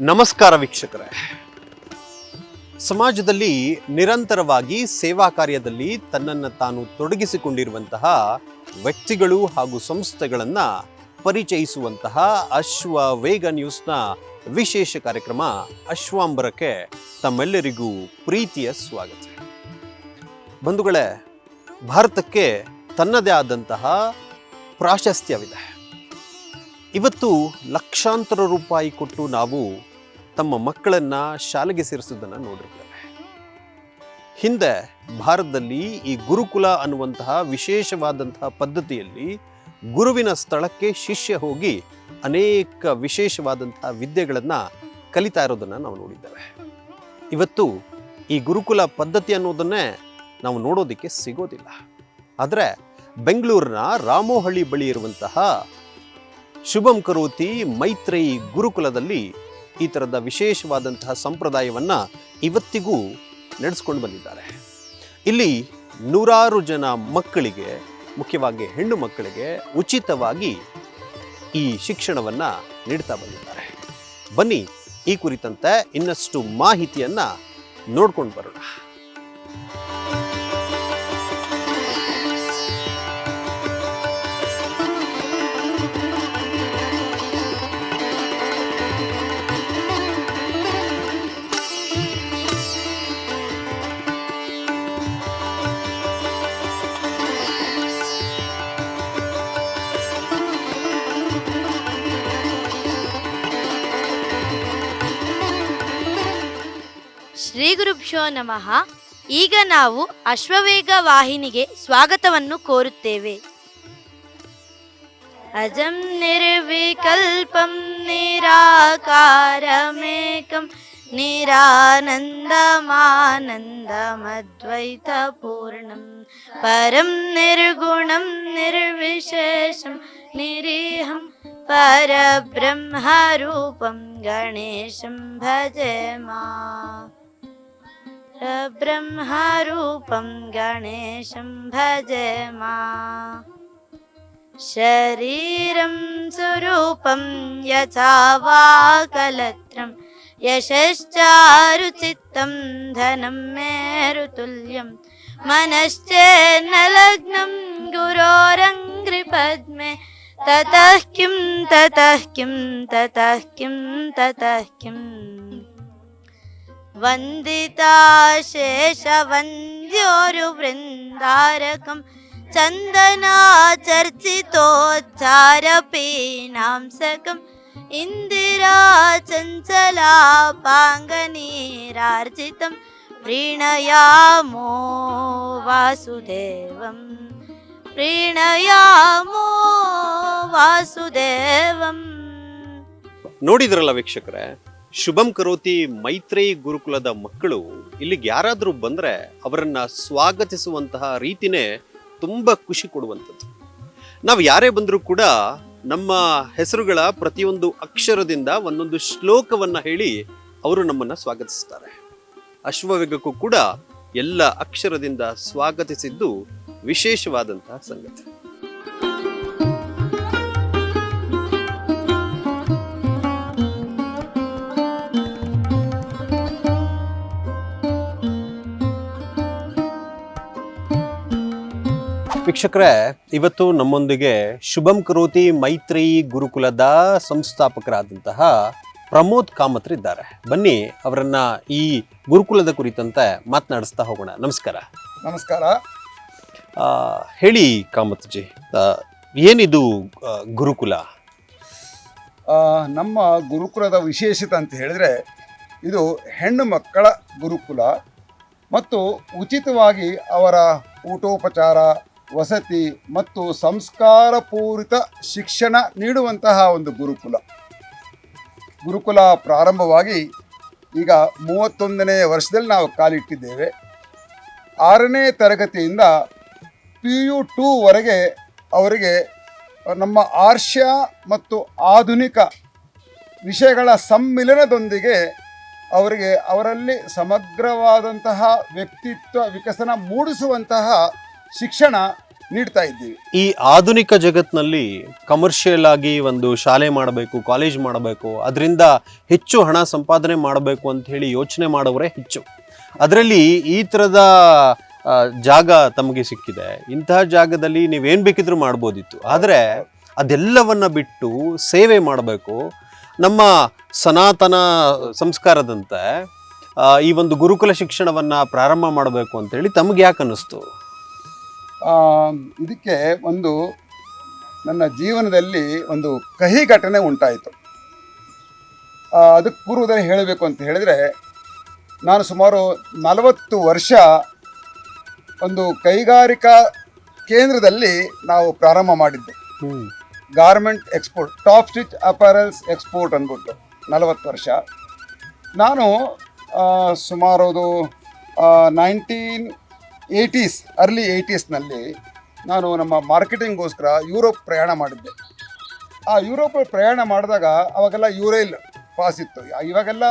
ನಮಸ್ಕಾರ ವೀಕ್ಷಕರೇ. ಸಮಾಜದಲ್ಲಿ ನಿರಂತರವಾಗಿ ಸೇವಾ ಕಾರ್ಯದಲ್ಲಿ ತನ್ನನ್ನು ತಾನು ತೊಡಗಿಸಿಕೊಂಡಿರುವಂತಹ ವ್ಯಕ್ತಿಗಳು ಹಾಗೂ ಸಂಸ್ಥೆಗಳನ್ನು ಪರಿಚಯಿಸುವಂತಹ ಅಶ್ವ ವೇಗ ನ್ಯೂಸ್ನ ವಿಶೇಷ ಕಾರ್ಯಕ್ರಮ ಅಶ್ವಾಂಬರಕ್ಕೆ ತಮ್ಮೆಲ್ಲರಿಗೂ ಪ್ರೀತಿಯ ಸ್ವಾಗತ. ಬಂಧುಗಳೇ, ಭಾರತಕ್ಕೆ ತನ್ನದೇ ಆದಂತಹ ಪ್ರಾಶಸ್ತ್ಯವಿದೆ. ಇವತ್ತು ಲಕ್ಷಾಂತರ ರೂಪಾಯಿ ಕೊಟ್ಟು ನಾವು ತಮ್ಮ ಮಕ್ಕಳನ್ನ ಶಾಲೆಗೆ ಸೇರಿಸೋದನ್ನು ನೋಡಿರ್ತೇವೆ ಹಿಂದೆ ಭಾರತದಲ್ಲಿ ಈ ಗುರುಕುಲ ಅನ್ನುವಂತಹ ವಿಶೇಷವಾದಂತಹ ಪದ್ಧತಿಯಲ್ಲಿ ಗುರುವಿನ ಸ್ಥಳಕ್ಕೆ ಶಿಷ್ಯ ಹೋಗಿ ಅನೇಕ ವಿಶೇಷವಾದಂತಹ ವಿದ್ಯೆಗಳನ್ನು ಕಲಿತಾ ಇರೋದನ್ನು ನಾವು ನೋಡಿದ್ದೇವೆ. ಇವತ್ತು ಈ ಗುರುಕುಲ ಪದ್ಧತಿ ಅನ್ನೋದನ್ನೇ ನಾವು ನೋಡೋದಕ್ಕೆ ಸಿಗೋದಿಲ್ಲ. ಆದರೆ ಬೆಂಗಳೂರಿನ ರಾಮೋಹಳ್ಳಿ ಬಳಿ ಇರುವಂತಹ ಶುಭಂ ಕರೋತಿ ಮೈತ್ರೇಯಿ ಗುರುಕುಲದಲ್ಲಿ ಈ ಥರದ ವಿಶೇಷವಾದಂತಹ ಸಂಪ್ರದಾಯವನ್ನ ಇವತ್ತಿಗೂ ನಡೆಸ್ಕೊಂಡು ಬಂದಿದ್ದಾರೆ. ಇಲ್ಲಿ ನೂರಾರು ಜನ ಮಕ್ಕಳಿಗೆ, ಮುಖ್ಯವಾಗಿ ಹೆಣ್ಣು ಮಕ್ಕಳಿಗೆ ಉಚಿತವಾಗಿ ಈ ಶಿಕ್ಷಣವನ್ನ ನೀಡ್ತಾ ಬಂದಿದ್ದಾರೆ. ಬನ್ನಿ, ಈ ಕುರಿತಂತೆ ಇನ್ನಷ್ಟು ಮಾಹಿತಿಯನ್ನ ನೋಡ್ಕೊಂಡು ಬರೋಣ. ಶ್ರೀ ಗುರುಭ್ಯೋ ನಮಃ ಈಗ ನಾವು ಅಶ್ವವೇಗ ವಾಹಿನಿಗೆ ಸ್ವಾಗತವನ್ನು ಕೋರುತ್ತೇವೆ ಅಜಂ ನಿರ್ವಿಕಲ್ಪಂ ನಿರಾಕಾರಮೇಕಂ ನಿರಾನಂದಮಾನಂದಮದ್ವೈತಪೂರ್ಣಂ ಪರಂ ನಿರ್ಗುಣಂ ನಿರ್ವಿಶೇಷಂ ನಿರೀಹಂ परब्रह्मरूपं गणेशं भजे मा परब्रह्मरूपं गणेशं भजे मा। शरीरं स्वरूपं यथा वा कलत्रं यशश्चारुचित्तं धनं मेरुतुल्यं। मनश्चेन्न लग्नं गुरोरङ्घ्रिपद्मे ततः किं ततः किं ततः किं ततः किम् വന്ദിതാശേഷവന്ദ്യോരു വൃന്ദാരകം ചന്ദനാചർച്ചിതോച്ചാരപീനാംസകം ഇന്ദിരാചഞ്ചലാപാംഗനീരാർജിതം പ്രീണയാമോ വാസുദേവം ಪ್ರೀಣಯಾಮೋ ವಾಸುದೇವಂ ನೋಡಿದ್ರಲ್ಲ ವೀಕ್ಷಕರೇ ಶುಭಂ ಕರೋತಿ ಮೈತ್ರೇಯಿ ಗುರುಕುಲದ ಮಕ್ಕಳು, ಇಲ್ಲಿಗೆ ಯಾರಾದರೂ ಬಂದ್ರೆ ಅವರನ್ನ ಸ್ವಾಗತಿಸುವಂತಹ ರೀತಿನೇ ತುಂಬಾ ಖುಷಿ ಕೊಡುವಂಥದ್ದು. ನಾವು ಯಾರೇ ಬಂದರೂ ಕೂಡ ನಮ್ಮ ಹೆಸರುಗಳ ಪ್ರತಿಯೊಂದು ಅಕ್ಷರದಿಂದ ಒಂದೊಂದು ಶ್ಲೋಕವನ್ನ ಹೇಳಿ ಅವರು ನಮ್ಮನ್ನ ಸ್ವಾಗತಿಸ್ತಾರೆ. ಅಶ್ವವೇಗಕ್ಕೂ ಕೂಡ ಎಲ್ಲ ಅಕ್ಷರದಿಂದ ಸ್ವಾಗತಿಸಿದ್ದು ವಿಶೇಷವಾದಂತಹ ಸಂಗತಿ. ವೀಕ್ಷಕರೇ ಇವತ್ತು ನಮ್ಮೊಂದಿಗೆ ಶುಭಂ ಕರೋತಿ ಮೈತ್ರಿ ಗುರುಕುಲದ ಸಂಸ್ಥಾಪಕರಾದಂತಹ ಪ್ರಮೋದ್ ಕಾಮತ್ರಿದ್ದಾರೆ ಬನ್ನಿ ಅವರನ್ನ ಈ ಗುರುಕುಲದ ಕುರಿತಂತೆ ಮಾತನಾಡಿಸ್ತಾ ಹೋಗೋಣ. ನಮಸ್ಕಾರ. ನಮಸ್ಕಾರ. ಹೇಳಿ ಕಾಮತ್ಜಿ ಏನಿದು ಗುರುಕುಲ? ನಮ್ಮ ಗುರುಕುಲದ ವಿಶೇಷತೆ ಅಂತ ಹೇಳಿದ್ರೆ ಇದು ಹೆಣ್ಣು ಮಕ್ಕಳ ಗುರುಕುಲ ಮತ್ತು ಉಚಿತವಾಗಿ ಅವರ ಊಟೋಪಚಾರ ವಸತಿ ಮತ್ತು ಸಂಸ್ಕಾರಪೂರಿತ ಶಿಕ್ಷಣ ನೀಡುವಂತಹ ಒಂದು ಗುರುಕುಲ. ಗುರುಕುಲ ಪ್ರಾರಂಭವಾಗಿ ಈಗ ಮೂವತ್ತೊಂದನೇ ವರ್ಷದಲ್ಲಿ ನಾವು ಕಾಲಿಟ್ಟಿದ್ದೇವೆ. ಆರನೇ ತರಗತಿಯಿಂದ ಪಿ ಯು ಟೂವರೆಗೆ ಅವರಿಗೆ ನಮ್ಮ ಆರ್ಷ್ಯ ಮತ್ತು ಆಧುನಿಕ ವಿಷಯಗಳ ಸಮ್ಮಿಲನದೊಂದಿಗೆ ಅವರಿಗೆ ಅವರಲ್ಲಿ ಸಮಗ್ರವಾದಂತಹ ವ್ಯಕ್ತಿತ್ವ ವಿಕಸನ ಮೂಡಿಸುವಂತಹ ಶಿಕ್ಷಣ ನೀಡ್ತಾ ಇದ್ದೀವಿ. ಈ ಆಧುನಿಕ ಜಗತ್ತಿನಲ್ಲಿ ಕಮರ್ಷಿಯಲ್ ಆಗಿ ಒಂದು ಶಾಲೆ ಮಾಡಬೇಕು ಕಾಲೇಜ್ ಮಾಡಬೇಕು, ಅದರಿಂದ ಹೆಚ್ಚು ಹಣ ಸಂಪಾದನೆ ಮಾಡಬೇಕು ಅಂತ ಹೇಳಿ ಯೋಚನೆ ಮಾಡೋರೇ ಹೆಚ್ಚು. ಅದರಲ್ಲಿ ಈ ಥರದ ಜಾಗ ತಮಗೆ ಸಿಕ್ಕಿದೆ. ಇಂತಹ ಜಾಗದಲ್ಲಿ ನೀವೇನು ಬೇಕಿದ್ರೂ ಮಾಡ್ಬೋದಿತ್ತು. ಆದರೆ ಅದೆಲ್ಲವನ್ನ ಬಿಟ್ಟು ಸೇವೆ ಮಾಡಬೇಕು. ನಮ್ಮ ಸನಾತನ ಸಂಸ್ಕಾರದಂತೆ ಈ ಒಂದು ಗುರುಕುಲ ಶಿಕ್ಷಣವನ್ನು ಪ್ರಾರಂಭ ಮಾಡಬೇಕು ಅಂತೇಳಿ ತಮಗೆ ಯಾಕೆ ಅನ್ನಿಸ್ತು? ಇದಕ್ಕೆ ಒಂದು ನನ್ನ ಜೀವನದಲ್ಲಿ ಒಂದು ಕಹಿ ಘಟನೆ ಉಂಟಾಯಿತು. ಅದಕ್ಕೆ ಪೂರ್ವದಲ್ಲಿ ಹೇಳಬೇಕು ಅಂತ ಹೇಳಿದರೆ ನಾನು ಸುಮಾರು ನಲವತ್ತು ವರ್ಷ ಒಂದು ಕೈಗಾರಿಕಾ ಕೇಂದ್ರದಲ್ಲಿ ನಾವು ಪ್ರಾರಂಭ ಮಾಡಿದ್ದೆ. Garment export top stitch apparels export ಅಂದ್ಬಿಟ್ಟು ನಲವತ್ತು ವರ್ಷ. ನಾನು ಸುಮಾರು ನೈನ್ಟೀನ್ ಏಯ್ಟೀಸ್ ಅರ್ಲಿ ಏಯ್ಟೀಸ್ನಲ್ಲಿ ನಾನು ನಮ್ಮ ಮಾರ್ಕೆಟಿಂಗ್ಗೋಸ್ಕರ ಯುರೋಪ್ ಪ್ರಯಾಣ ಮಾಡಿದ್ದೆ. ಆ ಯುರೋಪ್ ಪ್ರಯಾಣ ಮಾಡಿದಾಗ ಅವಾಗೆಲ್ಲ ಯುರೈಲ್ ಪಾಸ್ ಇತ್ತು. ಇವಾಗೆಲ್ಲ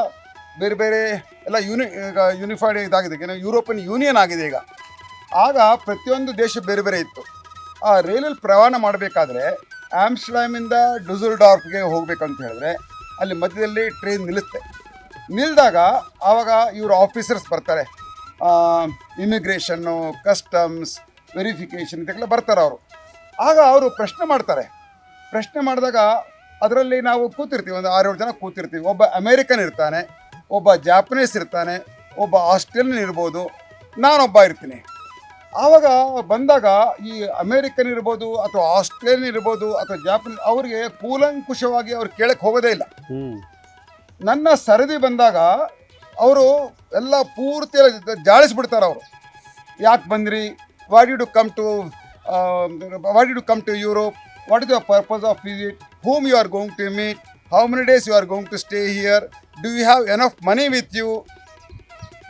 ಬೇರೆ ಬೇರೆ ಎಲ್ಲ ಯೂನಿ, ಈಗ ಯೂನಿಫೈಡ್ ಇದಾಗಿದೆ. ಏನೋ ಯುರೋಪಿಯನ್ ಯೂನಿಯನ್ ಆಗಿದೆ ಈಗ. ಆಗ ಪ್ರತಿಯೊಂದು ದೇಶ ಬೇರೆ ಬೇರೆ ಇತ್ತು. ಆ ರೈಲಲ್ಲಿ ಪ್ರಯಾಣ ಮಾಡಬೇಕಾದ್ರೆ ಆಮ್ಸ್ಟರ್ಡ್ಯಾಮಿಂದ ಡುಸಲ್ಡಾರ್ಫ್ಗೆ ಹೋಗ್ಬೇಕಂತ ಹೇಳಿದ್ರೆ ಅಲ್ಲಿ ಮಧ್ಯದಲ್ಲಿ ಟ್ರೈನ್ ನಿಲ್ಲುತ್ತೆ. ನಿಲ್ದಾಗ ಆವಾಗ ಇವರು ಆಫೀಸರ್ಸ್ ಬರ್ತಾರೆ. ಇಮಿಗ್ರೇಷನ್ನು ಕಸ್ಟಮ್ಸ್ ವೆರಿಫಿಕೇಷನ್ ಇದಕ್ಕೆಲ್ಲ ಬರ್ತಾರೆ ಅವರು. ಆಗ ಅವರು ಪ್ರಶ್ನೆ ಮಾಡ್ತಾರೆ. ಪ್ರಶ್ನೆ ಮಾಡಿದಾಗ ಅದರಲ್ಲಿ ನಾವು ಕೂತಿರ್ತೀವಿ ಒಂದು ಆರೇಳು ಜನ ಕೂತಿರ್ತೀವಿ. ಒಬ್ಬ ಅಮೇರಿಕನ್ ಇರ್ತಾನೆ ಒಬ್ಬ ಜಾಪನೀಸ್ ಇರ್ತಾನೆ ಒಬ್ಬ ಆಸ್ಟ್ರೇಲಿಯನ್ ಇರ್ಬೋದು ನಾನೊಬ್ಬ ಇರ್ತೀನಿ. ಆವಾಗ ಬಂದಾಗ ಈ ಅಮೇರಿಕನ್ ಇರ್ಬೋದು ಅಥವಾ ಆಸ್ಟ್ರೇಲಿಯನ್ ಇರ್ಬೋದು ಅಥವಾ ಜಾಪನೀಸ್ ಅವರಿಗೆ ಕೂಲಂಕುಷವಾಗಿ ಅವ್ರು ಕೇಳಕ್ಕೆ ಹೋಗೋದೇ ಇಲ್ಲ. ನನ್ನ ಸರದಿ ಬಂದಾಗ ಅವರು ಎಲ್ಲ ಪೂರ್ತಿ ಜಾಳಿಸ್ಬಿಡ್ತಾರೆ ಅವರು. ಯಾಕೆ ಬಂದ್ರಿ? What you do come to what you do come to Europe what is your purpose of visit whom you are going to meet how many days you are going to stay here do you have enough money with you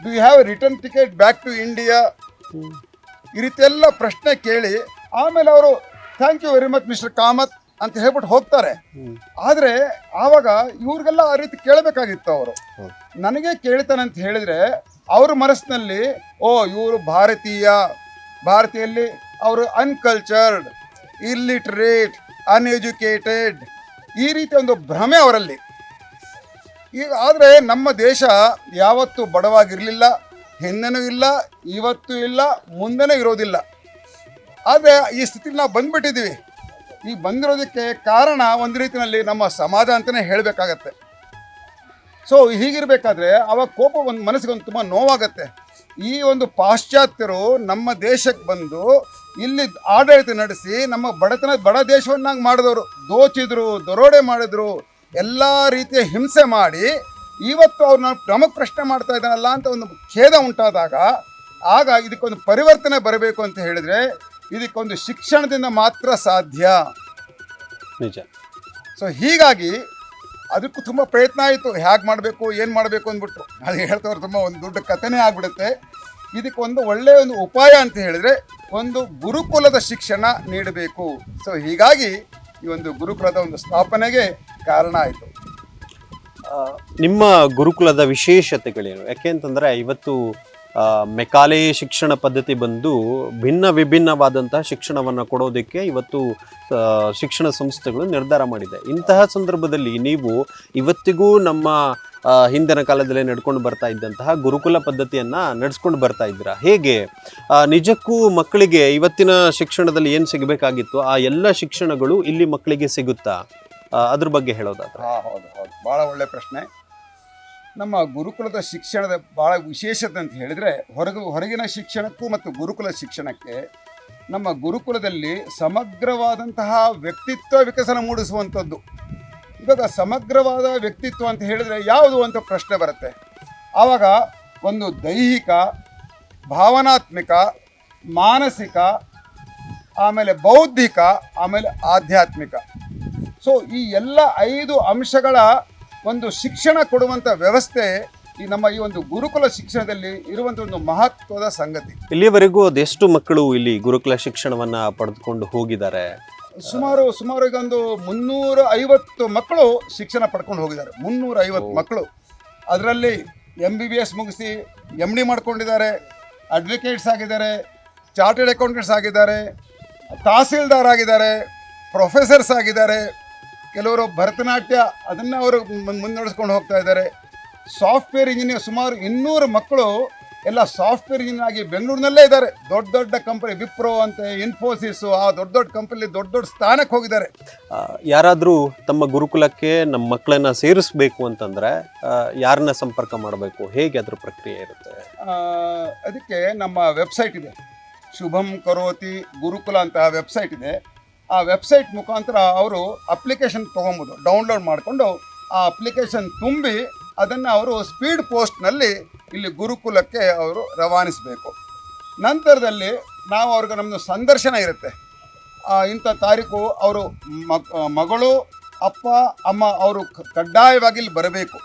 do you have return ticket back to India ಈ ರೀತಿಯೆಲ್ಲ ಎಲ್ಲ ಪ್ರಶ್ನೆ ಕೇಳಿ ಆಮೇಲೆ ಅವರು thank you very much mister Kamath ಅಂತ ಹೇಳ್ಬಿಟ್ಟು ಹೋಗ್ತಾರೆ. ಆದರೆ ಆವಾಗ ಇವ್ರಿಗೆಲ್ಲ ಆ ರೀತಿ ಕೇಳಬೇಕಾಗಿತ್ತು ಅವರು. ನನಗೆ ಕೇಳ್ತಾನೆ ಅಂತ ಹೇಳಿದ್ರೆ ಅವ್ರ ಮನಸ್ಸಿನಲ್ಲಿ ಓ ಇವರು ಭಾರತೀಯ ಭಾರತೀಯಲ್ಲಿ ಅವರು ಅನ್ಕಲ್ಚರ್ಡ್ ಇಲ್ಲಿಟ್ರೇಟ್ ಅನ್ಎಜುಕೇಟೆಡ್ ಈ ರೀತಿ ಒಂದು ಭ್ರಮೆ ಅವರಲ್ಲಿ. ಈಗ ಆದರೆ ನಮ್ಮ ದೇಶ ಯಾವತ್ತೂ ಬಡವಾಗಿರಲಿಲ್ಲ ಹಿಂದೆನೂ ಇಲ್ಲ ಇವತ್ತು ಇಲ್ಲ ಮುಂದೆನೂ ಇರೋದಿಲ್ಲ. ಆದರೆ ಈ ಸ್ಥಿತಿಲಿ ನಾವು ಬಂದ್ಬಿಟ್ಟಿದ್ದೀವಿ. ಈ ಬಂದಿರೋದಕ್ಕೆ ಕಾರಣ ಒಂದು ರೀತಿಯಲ್ಲಿ ನಮ್ಮ ಸಮಾಜ ಅಂತಲೇ ಹೇಳಬೇಕಾಗತ್ತೆ. ಸೊ ಹೀಗಿರಬೇಕಾದ್ರೆ ಅವಾಗ ಕೋಪ ಒಂದು ಮನಸ್ಸಿಗೆ ಒಂದು ತುಂಬ ನೋವಾಗತ್ತೆ. ಈ ಒಂದು ಪಾಶ್ಚಾತ್ಯರು ನಮ್ಮ ದೇಶಕ್ಕೆ ಬಂದು ಇಲ್ಲಿ ಆಡಳಿತ ನಡೆಸಿ ನಮ್ಮ ಬಡತನ, ಬಡ ದೇಶವನ್ನಾಗಿ ಮಾಡಿದವರು. ದೋಚಿದ್ರು, ದರೋಡೆ ಮಾಡಿದ್ರು, ಎಲ್ಲ ರೀತಿಯ ಹಿಂಸೆ ಮಾಡಿ ಇವತ್ತು ಅವ್ರು ನಾನು ಪ್ರಮುಖ ಪ್ರಶ್ನೆ ಮಾಡ್ತಾ ಇದ್ದಾನಲ್ಲ ಅಂತ ಒಂದು ಖೇದ ಉಂಟಾದಾಗ, ಆಗ ಇದಕ್ಕೊಂದು ಪರಿವರ್ತನೆ ಬರಬೇಕು ಅಂತ ಹೇಳಿದರೆ ಇದಕ್ಕೊಂದು ಶಿಕ್ಷಣದಿಂದ ಮಾತ್ರ ಸಾಧ್ಯ. ನಿಜ. ಸೊ ಹೀಗಾಗಿ ಅದಕ್ಕೂ ತುಂಬ ಪ್ರಯತ್ನ ಆಯಿತು. ಹೇಗೆ ಮಾಡಬೇಕು ಏನು ಮಾಡಬೇಕು ಅಂದ್ಬಿಟ್ಟು. ಅದು ಹೇಳ್ತವ್ರು ತುಂಬ ಒಂದು ದೊಡ್ಡ ಕಥೆನೇ ಆಗಿಬಿಡುತ್ತೆ. ಇದಕ್ಕೊಂದು ಒಳ್ಳೆಯ ಒಂದು ಉಪಾಯ ಅಂತ ಹೇಳಿದರೆ ಒಂದು ಗುರುಕುಲದ ಶಿಕ್ಷಣ ನೀಡಬೇಕು. ಸೊ ಹೀಗಾಗಿ ಈ ಒಂದು ಗುರುಕುಲದ ಒಂದು ಸ್ಥಾಪನೆಗೆ ಕಾರಣ ಆಯಿತು. ನಿಮ್ಮ ಗುರುಕುಲದ ವಿಶೇಷತೆಗಳೇನು? ಯಾಕೆ ಅಂತಂದರೆ ಇವತ್ತು ಮೆಕಾಲೆ ಶಿಕ್ಷಣ ಪದ್ಧತಿ ಬಂದು ಭಿನ್ನ ವಿಭಿನ್ನವಾದಂತಹ ಶಿಕ್ಷಣವನ್ನು ಕೊಡೋದಕ್ಕೆ ಇವತ್ತು ಶಿಕ್ಷಣ ಸಂಸ್ಥೆಗಳು ನಿರ್ಧಾರ ಮಾಡಿದೆ. ಇಂತಹ ಸಂದರ್ಭದಲ್ಲಿ ನೀವು ಇವತ್ತಿಗೂ ನಮ್ಮ ಹಿಂದಿನ ಕಾಲದಲ್ಲೇ ನಡ್ಕೊಂಡು ಬರ್ತಾ ಇದ್ದಂತಹ ಗುರುಕುಲ ಪದ್ಧತಿಯನ್ನ ನಡೆಸ್ಕೊಂಡು ಬರ್ತಾ ಇದ್ದೀರಾ? ಹೇಗೆ? ನಿಜಕ್ಕೂ ಮಕ್ಕಳಿಗೆ ಇವತ್ತಿನ ಶಿಕ್ಷಣದಲ್ಲಿ ಏನು ಸಿಗಬೇಕಾಗಿತ್ತು? ಆ ಎಲ್ಲ ಶಿಕ್ಷಣಗಳು ಇಲ್ಲಿ ಮಕ್ಕಳಿಗೆ ಸಿಗುತ್ತಾ? ಅದ್ರ ಬಗ್ಗೆ ಹೇಳೋದಾದ್ರೆ. ಹೌದು ಹೌದು. ಭಾಳ ಒಳ್ಳೆ ಪ್ರಶ್ನೆ. ನಮ್ಮ ಗುರುಕುಲದ ಶಿಕ್ಷಣದ ಭಾಳ ವಿಶೇಷತೆ ಅಂತ ಹೇಳಿದರೆ, ಹೊರಗು, ಹೊರಗಿನ ಶಿಕ್ಷಣಕ್ಕೂ ಮತ್ತು ಗುರುಕುಲ ಶಿಕ್ಷಣಕ್ಕೆ ನಮ್ಮ ಗುರುಕುಲದಲ್ಲಿ ಸಮಗ್ರವಾದಂತಹ ವ್ಯಕ್ತಿತ್ವ ವಿಕಸನ ಮೂಡಿಸುವಂಥದ್ದು. ಇವಾಗ ಸಮಗ್ರವಾದ ವ್ಯಕ್ತಿತ್ವ ಅಂತ ಹೇಳಿದರೆ ಯಾವುದು ಅಂತ ಪ್ರಶ್ನೆ ಬರುತ್ತೆ. ಆವಾಗ ಒಂದು ದೈಹಿಕ, ಭಾವನಾತ್ಮಕ, ಮಾನಸಿಕ, ಆಮೇಲೆ ಬೌದ್ಧಿಕ, ಆಮೇಲೆ ಆಧ್ಯಾತ್ಮಿಕ. ಸೊ ಈ ಎಲ್ಲ ಐದು ಅಂಶಗಳ ಒಂದು ಶಿಕ್ಷಣ ಕೊಡುವಂಥ ವ್ಯವಸ್ಥೆ ಈ ನಮ್ಮ ಈ ಒಂದು ಗುರುಕುಲ ಶಿಕ್ಷಣದಲ್ಲಿ ಇರುವಂಥ ಒಂದು ಮಹತ್ವದ ಸಂಗತಿ. ಇಲ್ಲಿಯವರೆಗೂ ಅದೆಷ್ಟು ಮಕ್ಕಳು ಇಲ್ಲಿ ಗುರುಕುಲ ಶಿಕ್ಷಣವನ್ನ ಪಡೆದುಕೊಂಡು ಹೋಗಿದ್ದಾರೆ? ಸುಮಾರು ಸುಮಾರು ಈಗ ಒಂದು ಮುನ್ನೂರ ಐವತ್ತು ಮಕ್ಕಳು ಶಿಕ್ಷಣ ಪಡ್ಕೊಂಡು ಹೋಗಿದ್ದಾರೆ. ಮುನ್ನೂರ ಐವತ್ತು ಮಕ್ಕಳು. ಅದರಲ್ಲಿ ಎಂ ಬಿ ಬಿ ಎಸ್ ಮುಗಿಸಿ ಎಂ ಡಿ ಮಾಡ್ಕೊಂಡಿದ್ದಾರೆ ಅಡ್ವೊಕೇಟ್ಸ್ ಆಗಿದ್ದಾರೆ ಚಾರ್ಟೆಡ್ ಅಕೌಂಟೆಂಟ್ಸ್ ಆಗಿದ್ದಾರೆ ತಹಸೀಲ್ದಾರ್ ಆಗಿದ್ದಾರೆ ಪ್ರೊಫೆಸರ್ಸ್ ಆಗಿದ್ದಾರೆ ಕೆಲವರು ಭರತನಾಟ್ಯ ಅದನ್ನು ಅವರು ಮುನ್- ಮುನ್ನಡೆಸ್ಕೊಂಡು ಹೋಗ್ತಾ ಇದ್ದಾರೆ. ಸಾಫ್ಟ್ವೇರ್ ಇಂಜಿನಿಯರ್ ಸುಮಾರು ಇನ್ನೂರು ಮಕ್ಕಳು ಎಲ್ಲ ಸಾಫ್ಟ್ವೇರ್ ಇಂಜಿನಿಯರ್ ಆಗಿ ಬೆಂಗಳೂರಿನಲ್ಲೇ ಇದ್ದಾರೆ. ದೊಡ್ಡ ದೊಡ್ಡ ಕಂಪನಿ ವಿಪ್ರೋ ಅಂತ ಇನ್ಫೋಸಿಸು ಆ ದೊಡ್ಡ ದೊಡ್ಡ ಕಂಪನಿಲಿ ದೊಡ್ಡ ದೊಡ್ಡ ಸ್ಥಾನಕ್ಕೆ ಹೋಗಿದ್ದಾರೆ. ಯಾರಾದರೂ ತಮ್ಮ ಗುರುಕುಲಕ್ಕೆ ನಮ್ಮ ಮಕ್ಕಳನ್ನ ಸೇರಿಸಬೇಕು ಅಂತಂದ್ರೆ ಯಾರನ್ನ ಸಂಪರ್ಕ ಮಾಡಬೇಕು? ಹೇಗೆ ಅದ್ರ ಪ್ರಕ್ರಿಯೆ ಇರುತ್ತೆ? ಅದಕ್ಕೆ ನಮ್ಮ ವೆಬ್ಸೈಟ್ ಇದೆ. ಶುಭಂ ಕರೋತಿ ಗುರುಕುಲ ಅಂತ ವೆಬ್ಸೈಟ್ ಇದೆ. ಆ ವೆಬ್ಸೈಟ್ ಮುಖಾಂತರ ಅವರು ಅಪ್ಲಿಕೇಶನ್ ತೊಗೊಬೋದು, ಡೌನ್ಲೋಡ್ ಮಾಡಿಕೊಂಡು ಆ ಅಪ್ಲಿಕೇಶನ್ ತುಂಬಿ ಅದನ್ನು ಅವರು ಸ್ಪೀಡ್ ಪೋಸ್ಟ್ನಲ್ಲಿ ಇಲ್ಲಿ ಗುರುಕುಲಕ್ಕೆ ಅವರು ರವಾನಿಸಬೇಕು. ನಂತರದಲ್ಲಿ ನಾವು ಅವ್ರಿಗೆ ನಮ್ಮದು ಸಂದರ್ಶನ ಇರುತ್ತೆ. ಇಂಥ ತಾರೀಕು ಅವರು ಮಗ್- ಮಗಳು, ಅಪ್ಪ, ಅಮ್ಮ ಅವರು ಕಡ್ಡಾಯವಾಗಿ ಇಲ್ಲಿ ಬರಬೇಕು.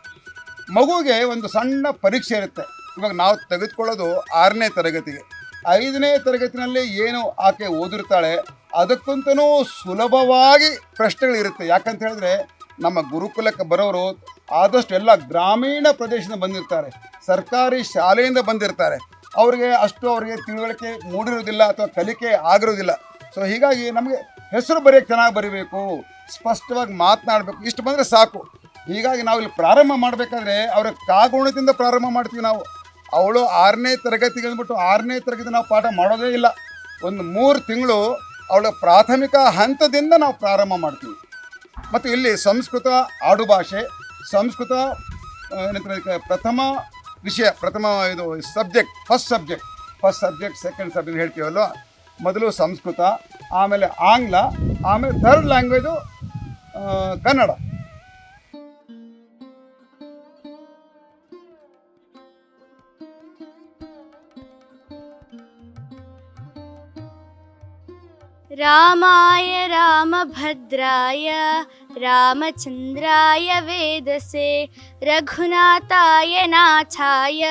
ಮಗುವಿಗೆ ಒಂದು ಸಣ್ಣ ಪರೀಕ್ಷೆ ಇರುತ್ತೆ. ಇವಾಗ ನಾವು ತೆಗೆದುಕೊಳ್ಳೋದು ಆರನೇ ತರಗತಿಗೆ. ಐದನೇ ತರಗತಿನಲ್ಲಿ ಏನು ಆಕೆ ಓದಿರ್ತಾಳೆ ಅದಕ್ಕಂತನೂ ಸುಲಭವಾಗಿ ಪ್ರಶ್ನೆಗಳಿರುತ್ತೆ. ಯಾಕಂತ ಹೇಳಿದ್ರೆ ನಮ್ಮ ಗುರುಕುಲಕ್ಕೆ ಬರೋರು ಆದಷ್ಟು ಎಲ್ಲ ಗ್ರಾಮೀಣ ಪ್ರದೇಶದಿಂದ ಬಂದಿರ್ತಾರೆ. ಸರ್ಕಾರಿ ಶಾಲೆಯಿಂದ ಬಂದಿರ್ತಾರೆ. ಅವರಿಗೆ ಅಷ್ಟು ಅವರಿಗೆ ತಿಳುವಳಿಕೆ ಮೂಡಿರೋದಿಲ್ಲ ಅಥವಾ ಕಲಿಕೆ ಆಗಿರೋದಿಲ್ಲ. ಸೊ ಹೀಗಾಗಿ ನಮಗೆ ಹೆಸರು ಬರೆಯೋಕ್ಕೆ ಚೆನ್ನಾಗಿ ಬರೀಬೇಕು, ಸ್ಪಷ್ಟವಾಗಿ ಮಾತನಾಡಬೇಕು, ಇಷ್ಟು ಬಂದರೆ ಸಾಕು. ಹೀಗಾಗಿ ನಾವು ಇಲ್ಲಿ ಪ್ರಾರಂಭ ಮಾಡಬೇಕಾದ್ರೆ ಅವರ ಕಾಗುಣದಿಂದ ಪ್ರಾರಂಭ ಮಾಡ್ತೀವಿ ನಾವು. ಅವಳು ಆರನೇ ತರಗತಿಗೆ ಅಂದ್ಬಿಟ್ಟು ಆರನೇ ತರಗತಿ ನಾವು ಪಾಠ ಮಾಡೋದೇ ಇಲ್ಲ. ಒಂದು ಮೂರು ತಿಂಗಳು ಅವಳ ಪ್ರಾಥಮಿಕ ಹಂತದಿಂದ ನಾವು ಪ್ರಾರಂಭ ಮಾಡ್ತೀವಿ. ಮತ್ತು ಇಲ್ಲಿ ಸಂಸ್ಕೃತ ಆಡುಭಾಷೆ, ಸಂಸ್ಕೃತ ಪ್ರಥಮ ವಿಷಯ, ಪ್ರಥಮ ಇದು subject first subject first subject second subject ಹೇಳ್ತೀವಲ್ವ? ಮೊದಲು ಸಂಸ್ಕೃತ, ಆಮೇಲೆ ಆಂಗ್ಲ, ಆಮೇಲೆ ಥರ್ಡ್ ಲ್ಯಾಂಗ್ವೇಜು ಕನ್ನಡ. रामाय रामभद्राय रामचन्द्राय वेदसे रघुनाथाय नाथाय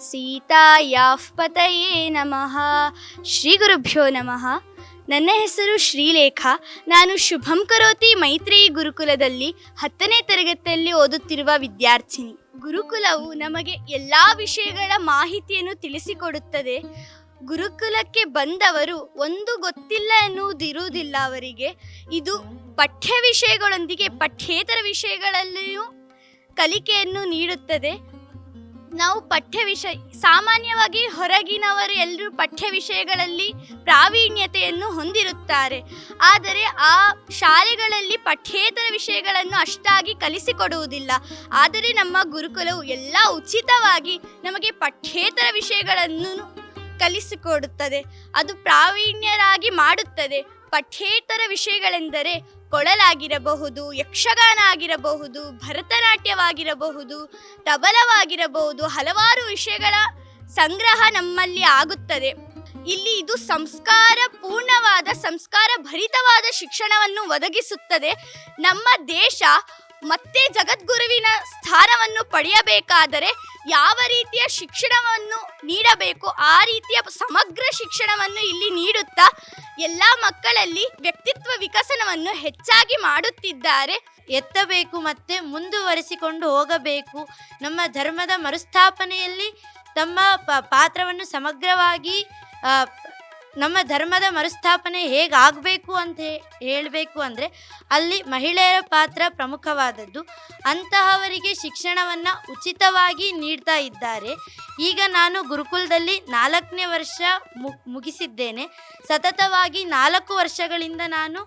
सीतायाः पतये ನಮಃ ಶ್ರೀ ಗುರುಭ್ಯೋ ನಮಃ ನನ್ನ ಹೆಸರು ಶ್ರೀಲೇಖಾ ನಾನು ಶುಭಂ ಕರೋತಿ ಮೈತ್ರಿ ಗುರುಕುಲದಲ್ಲಿ ಹತ್ತನೇ ತರಗತಿಯಲ್ಲಿ ಓದುತ್ತಿರುವ ವಿದ್ಯಾರ್ಥಿನಿ ಗುರುಕುಲವು ನಮಗೆ ಎಲ್ಲ ವಿಷಯಗಳ ಮಾಹಿತಿಯನ್ನು ತಿಳಿಸಿಕೊಡುತ್ತದೆ ಗುರುಕುಲಕ್ಕೆ ಬಂದವರು ಒಂದು ಗೊತ್ತಿಲ್ಲ ಎನ್ನುವುದಿರುವುದಿಲ್ಲ ಅವರಿಗೆ. ಇದು ಪಠ್ಯ ವಿಷಯಗಳೊಂದಿಗೆ ಪಠ್ಯೇತರ ವಿಷಯಗಳಲ್ಲಿಯೂ ಕಲಿಕೆಯನ್ನು ನೀಡುತ್ತದೆ. ನಾವು ಪಠ್ಯ ವಿಷಯ ಸಾಮಾನ್ಯವಾಗಿ ಹೊರಗಿನವರು ಎಲ್ಲರೂ ಪಠ್ಯ ವಿಷಯಗಳಲ್ಲಿ ಪ್ರಾವೀಣ್ಯತೆಯನ್ನು ಹೊಂದಿರುತ್ತಾರೆ. ಆದರೆ ಆ ಶಾಲೆಗಳಲ್ಲಿ ಪಠ್ಯೇತರ ವಿಷಯಗಳನ್ನು ಅಷ್ಟಾಗಿ ಕಲಿಸಿಕೊಡುವುದಿಲ್ಲ. ಆದರೆ ನಮ್ಮ ಗುರುಕುಲವು ಎಲ್ಲ ಉಚಿತವಾಗಿ ನಮಗೆ ಪಠ್ಯೇತರ ವಿಷಯಗಳನ್ನು ಕಲಿಸಿಕೊಡುತ್ತದೆ. ಅದು ಪ್ರಾವೀಣ್ಯರಾಗಿ ಮಾಡುತ್ತದೆ. ಪಠ್ಯೇತರ ವಿಷಯಗಳೆಂದರೆ ಕೊಳಲಾಗಿರಬಹುದು ಯಕ್ಷಗಾನ ಆಗಿರಬಹುದು ಭರತನಾಟ್ಯವಾಗಿರಬಹುದು, ತಬಲವಾಗಿರಬಹುದು, ಹಲವಾರು ವಿಷಯಗಳ ಸಂಗ್ರಹ ನಮ್ಮಲ್ಲಿ ಆಗುತ್ತದೆ. ಇಲ್ಲಿ ಇದು ಸಂಸ್ಕಾರ, ಪೂರ್ಣವಾದ ಸಂಸ್ಕಾರ ಭರಿತವಾದ ಶಿಕ್ಷಣವನ್ನು ಒದಗಿಸುತ್ತದೆ. ನಮ್ಮ ದೇಶ ಮತ್ತೆ ಜಗದ್ಗುರುವಿನ ಸ್ಥಾನವನ್ನು ಪಡೆಯಬೇಕಾದರೆ ಯಾವ ರೀತಿಯ ಶಿಕ್ಷಣವನ್ನು ನೀಡಬೇಕು? ಆ ರೀತಿಯ ಸಮಗ್ರ ಶಿಕ್ಷಣವನ್ನು ಇಲ್ಲಿ ನೀಡುತ್ತಾ ಎಲ್ಲ ಮಕ್ಕಳಲ್ಲಿ ವ್ಯಕ್ತಿತ್ವ ವಿಕಸನವನ್ನು ಹೆಚ್ಚಾಗಿ ಮಾಡುತ್ತಿದ್ದಾರೆ. ಎತ್ತಬೇಕು ಮತ್ತೆ ಮುಂದುವರಿಸಿಕೊಂಡು ಹೋಗಬೇಕು. ನಮ್ಮ ಧರ್ಮದ ಮರುಸ್ಥಾಪನೆಯಲ್ಲಿ ತಮ್ಮ ಪಾತ್ರವನ್ನು ಸಮಗ್ರವಾಗಿ ನಮ್ಮ ಧರ್ಮದ ಮರುಸ್ಥಾಪನೆ ಹೇಗಾಗಬೇಕು ಅಂತ ಹೇಳಬೇಕು ಅಂದರೆ ಅಲ್ಲಿ ಮಹಿಳೆಯರ ಪಾತ್ರ ಪ್ರಮುಖವಾದದ್ದು. ಅಂತಹವರಿಗೆ ಶಿಕ್ಷಣವನ್ನು ಉಚಿತವಾಗಿ ನೀಡ್ತಾ ಇದ್ದಾರೆ. ಈಗ ನಾನು ಗುರುಕುಲದಲ್ಲಿ ನಾಲ್ಕನೇ ವರ್ಷ ಮುಗಿಸಿದ್ದೇನೆ. ಸತತವಾಗಿ ನಾಲ್ಕು ವರ್ಷಗಳಿಂದ ನಾನು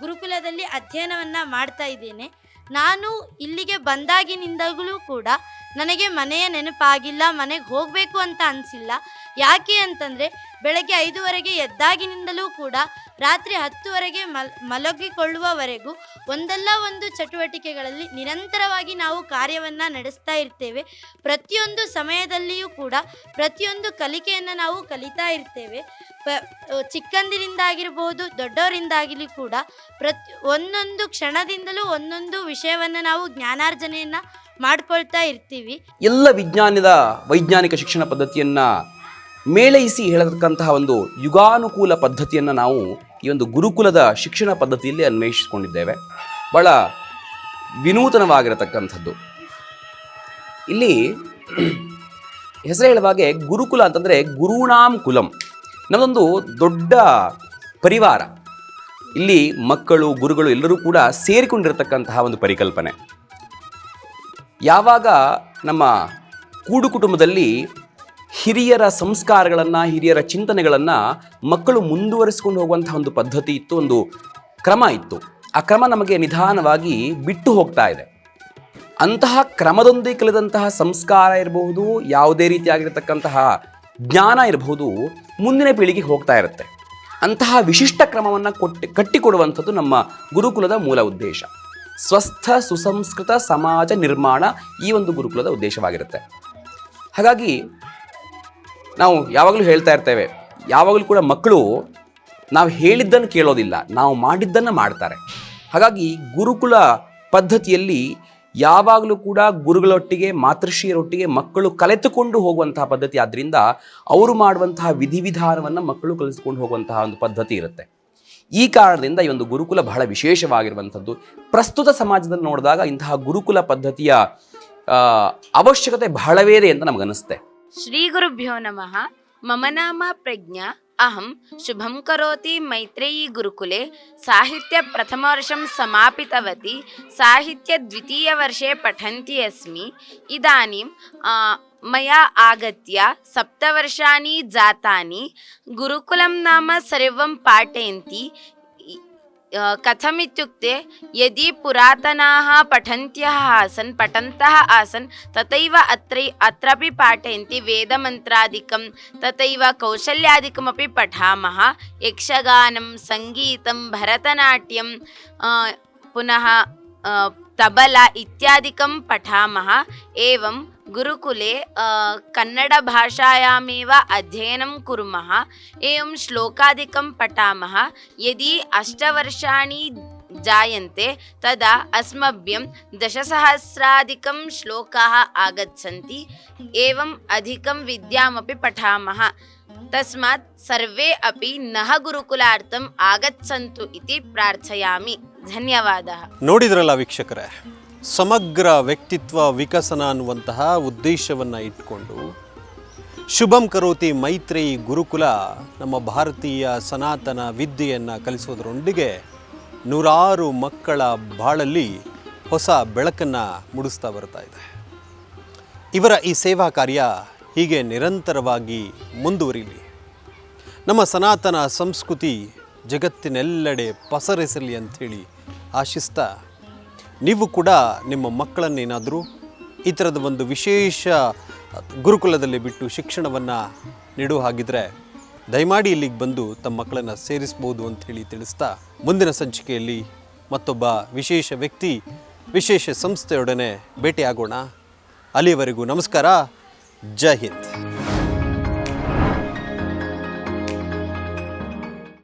ಗುರುಕುಲದಲ್ಲಿ ಅಧ್ಯಯನವನ್ನು ಮಾಡ್ತಾ ಇದ್ದೇನೆ. ನಾನು ಇಲ್ಲಿಗೆ ಬಂದಾಗಿನಿಂದಲೂ ಕೂಡ ನನಗೆ ಮನೆಯ ನೆನಪಾಗಿಲ್ಲ, ಮನೆಗೆ ಹೋಗಬೇಕು ಅಂತ ಅನಿಸಿಲ್ಲ. ಯಾಕೆ ಅಂತಂದರೆ, ಬೆಳಗ್ಗೆ ಐದುವರೆಗೆ ಎದ್ದಾಗಿನಿಂದಲೂ ಕೂಡ ರಾತ್ರಿ ಹತ್ತುವರೆಗೆ ಮಲ್, ಮಲಗಿಕೊಳ್ಳುವವರೆಗೂ ಒಂದಲ್ಲ ಒಂದು ಚಟುವಟಿಕೆಗಳಲ್ಲಿ ನಿರಂತರವಾಗಿ ನಾವು ಕಾರ್ಯವನ್ನು ನಡೆಸ್ತಾ ಇರ್ತೇವೆ. ಪ್ರತಿಯೊಂದು ಸಮಯದಲ್ಲಿಯೂ ಕೂಡ ಪ್ರತಿಯೊಂದು ಕಲಿಕೆಯನ್ನು ನಾವು ಕಲಿತಾ ಇರ್ತೇವೆ. ಪ ಚಿಕ್ಕಂದಿನಿಂದಾಗಿರ್ಬೋದು, ದೊಡ್ಡವರಿಂದಾಗಲಿ ಕೂಡ ಪ್ರತಿ, ಒಂದೊಂದು ಕ್ಷಣದಿಂದಲೂ ಒಂದೊಂದು ವಿಷಯವನ್ನು ನಾವು ಜ್ಞಾನಾರ್ಜನೆಯನ್ನು ಮಾಡ್ಕೊಳ್ತಾ ಇರ್ತೀವಿ. ಎಲ್ಲ ವಿಜ್ಞಾನದ ವೈಜ್ಞಾನಿಕ ಶಿಕ್ಷಣ ಪದ್ಧತಿಯನ್ನ ಮೇಳೈಸಿ ಹೇಳತಕ್ಕಂತಹ ಒಂದು ಯುಗಾನುಕೂಲ ಪದ್ಧತಿಯನ್ನು ನಾವು ಈ ಒಂದು ಗುರುಕುಲದ ಶಿಕ್ಷಣ ಪದ್ಧತಿಯಲ್ಲಿ ಅನ್ವೇಷಿಸಿಕೊಂಡಿದ್ದೇವೆ. ಭಾಳ ವಿನೂತನವಾಗಿರತಕ್ಕಂಥದ್ದು. ಇಲ್ಲಿ ಹೆಸರು ಹೇಳುವಾಗೆ ಗುರುಕುಲ ಅಂತಂದರೆ ಗುರುಣಾಂ ಕುಲಂ. ನಮ್ಮದೊಂದು ದೊಡ್ಡ ಪರಿವಾರ. ಇಲ್ಲಿ ಮಕ್ಕಳು, ಗುರುಗಳು ಎಲ್ಲರೂ ಕೂಡ ಸೇರಿಕೊಂಡಿರತಕ್ಕಂತಹ ಒಂದು ಪರಿಕಲ್ಪನೆ. ಯಾವಾಗ ನಮ್ಮ ಕೂಡು ಕುಟುಂಬದಲ್ಲಿ ಹಿರಿಯರ ಸಂಸ್ಕಾರಗಳನ್ನು, ಹಿರಿಯರ ಚಿಂತನೆಗಳನ್ನು ಮಕ್ಕಳು ಮುಂದುವರಿಸಿಕೊಂಡು ಹೋಗುವಂಥ ಒಂದು ಪದ್ಧತಿ ಇತ್ತು, ಒಂದು ಕ್ರಮ ಇತ್ತು. ಆ ಕ್ರಮ ನಮಗೆ ನಿಧಾನವಾಗಿ ಬಿಟ್ಟು ಹೋಗ್ತಾ ಇದೆ. ಅಂತಹ ಕ್ರಮದೊಂದಿಗೆ ಕಲಿದಂತಹ ಸಂಸ್ಕಾರ ಇರಬಹುದು, ಯಾವುದೇ ರೀತಿಯಾಗಿರತಕ್ಕಂತಹ ಜ್ಞಾನ ಇರಬಹುದು, ಮುಂದಿನ ಪೀಳಿಗೆಗೆ ಹೋಗ್ತಾ ಇರುತ್ತೆ. ಅಂತಹ ವಿಶಿಷ್ಟ ಕ್ರಮವನ್ನು ಕೊಟ್ಟು, ಕಟ್ಟಿಕೊಡುವಂಥದ್ದು ನಮ್ಮ ಗುರುಕುಲದ ಮೂಲ ಉದ್ದೇಶ. ಸ್ವಸ್ಥ, ಸುಸಂಸ್ಕೃತ, ಸಮಾಜ ನಿರ್ಮಾಣ ಈ ಒಂದು ಗುರುಕುಲದ ಉದ್ದೇಶವಾಗಿರುತ್ತೆ. ಹಾಗಾಗಿ ನಾವು ಯಾವಾಗಲೂ ಹೇಳ್ತಾ ಇರ್ತೇವೆ, ಯಾವಾಗಲೂ ಕೂಡ ಮಕ್ಕಳು ನಾವು ಹೇಳಿದ್ದನ್ನು ಕೇಳೋದಿಲ್ಲ, ನಾವು ಮಾಡಿದ್ದನ್ನು ಮಾಡ್ತಾರೆ. ಹಾಗಾಗಿ ಗುರುಕುಲ ಪದ್ಧತಿಯಲ್ಲಿ ಯಾವಾಗಲೂ ಕೂಡ ಗುರುಗಳೊಟ್ಟಿಗೆ, ಮಾತೃಶ್ರೀಯರೊಟ್ಟಿಗೆ ಮಕ್ಕಳು ಕಲೆತುಕೊಂಡು ಹೋಗುವಂತಹ ಪದ್ಧತಿ. ಆದ್ದರಿಂದ ಅವರು ಮಾಡುವಂತಹ ವಿಧಿವಿಧಾನವನ್ನು ಮಕ್ಕಳು ಕಲಿಸ್ಕೊಂಡು ಹೋಗುವಂತಹ ಒಂದು ಪದ್ಧತಿ ಇರುತ್ತೆ. ಈ ಕಾರಣದಿಂದ ಈ ಒಂದು ಗುರುಕುಲ ಬಹಳ ವಿಶೇಷವಾಗಿರುವಂಥದ್ದು. ಪ್ರಸ್ತುತ ಸಮಾಜದಲ್ಲಿ ನೋಡಿದಾಗ ಇಂತಹ ಗುರುಕುಲ ಪದ್ಧತಿಯ ಅವಶ್ಯಕತೆ ಬಹಳವೇ ಇದೆ ಅಂತ ನಮಗನ್ನಿಸುತ್ತೆ. ಶ್ರೀ ಗುರುಭ್ಯೋ ನಮಃ. ಮಮನಾಮ ಪ್ರಜ್ಞಾ. अहं शुभं करोति मैत्रेयी गुरुकुले साहित्यप्रथमवर्षं समापितवती साहित्यद्वितीयवर्षे पठन्ती अस्मि। इदानीं मया आगत्य सप्तवर्षाणि जातानि। गुरुकुलं नाम सर्वं पाठयन्ति इ- अ, कथमित्युक्ते यदि पुरातनाः पठन्त्यः आसन् पठन्तः आसन् तथैव अत्र अत्रापि पाठयन्ति वेदमन्त्रादिकं तथैव कौशल्यादिकमपि पठामः। यक्षगानं सङ्गीतं भरतनाट्यं पुनः तबला इत्यादिकं पठामः। एवं गुरुकुले कन्नडभाषायामेव अध्ययनं कुर्मः। एवं श्लोकादिकं पठामः। यदि अष्टवर्षाणि जायन्ते, तदा अस्मभ्यं दशसहस्राधिकं श्लोकाः आगच्छन्ति। एवम् अधिकं विद्यामपि पठामः। तस्मात् सर्वे अपि नः गुरुकुलार्थम् आगच्छन्तु इति प्रार्थयामि। ಧನ್ಯವಾದः. ನೋಡಿದ್ರಲ್ಲ ವೀಕ್ಷಕರೇ, ಸಮಗ್ರ ವ್ಯಕ್ತಿತ್ವ ವಿಕಸನ ಅನ್ನುವಂತಹ ಉದ್ದೇಶವನ್ನು ಇಟ್ಕೊಂಡು ಶುಭಂ ಕರೋತಿ ಮೈತ್ರಿ ಗುರುಕುಲ ನಮ್ಮ ಭಾರತೀಯ ಸನಾತನ ವಿದ್ಯೆಯನ್ನು ಕಲಿಸೋದರೊಂದಿಗೆ ನೂರಾರು ಮಕ್ಕಳ ಬಾಳಲ್ಲಿ ಹೊಸ ಬೆಳಕನ್ನು ಮೂಡಿಸ್ತಾ ಬರ್ತಾ ಇದೆ. ಇವರ ಈ ಸೇವಾ ಕಾರ್ಯ ಹೀಗೆ ನಿರಂತರವಾಗಿ ಮುಂದುವರಿಲಿ. ನಮ್ಮ ಸನಾತನ ಸಂಸ್ಕೃತಿ ಜಗತ್ತಿನೆಲ್ಲೆಡೆ ಪಸರಿಸಲಿ ಅಂಥೇಳಿ ಆಶಿಸ್ತಾ, ನೀವು ಕೂಡ ನಿಮ್ಮ ಮಕ್ಕಳನ್ನೇನಾದರೂ ಈ ಥರದ ಒಂದು ವಿಶೇಷ ಗುರುಕುಲದಲ್ಲಿ ಬಿಟ್ಟು ಶಿಕ್ಷಣವನ್ನು ನೀಡುವ ಹಾಗಿದ್ರೆ ದಯಮಾಡಿ ಇಲ್ಲಿಗೆ ಬಂದು ತಮ್ಮ ಮಕ್ಕಳನ್ನು ಸೇರಿಸ್ಬೋದು ಹೇಳಿ ತಿಳಿಸ್ತಾ, ಮುಂದಿನ ಸಂಚಿಕೆಯಲ್ಲಿ ಮತ್ತೊಬ್ಬ ವಿಶೇಷ ವ್ಯಕ್ತಿ, ವಿಶೇಷ ಸಂಸ್ಥೆಯೊಡನೆ ಭೇಟಿಯಾಗೋಣ. ಅಲ್ಲಿವರೆಗೂ ನಮಸ್ಕಾರ. ಜೈ ಹಿಂದ್.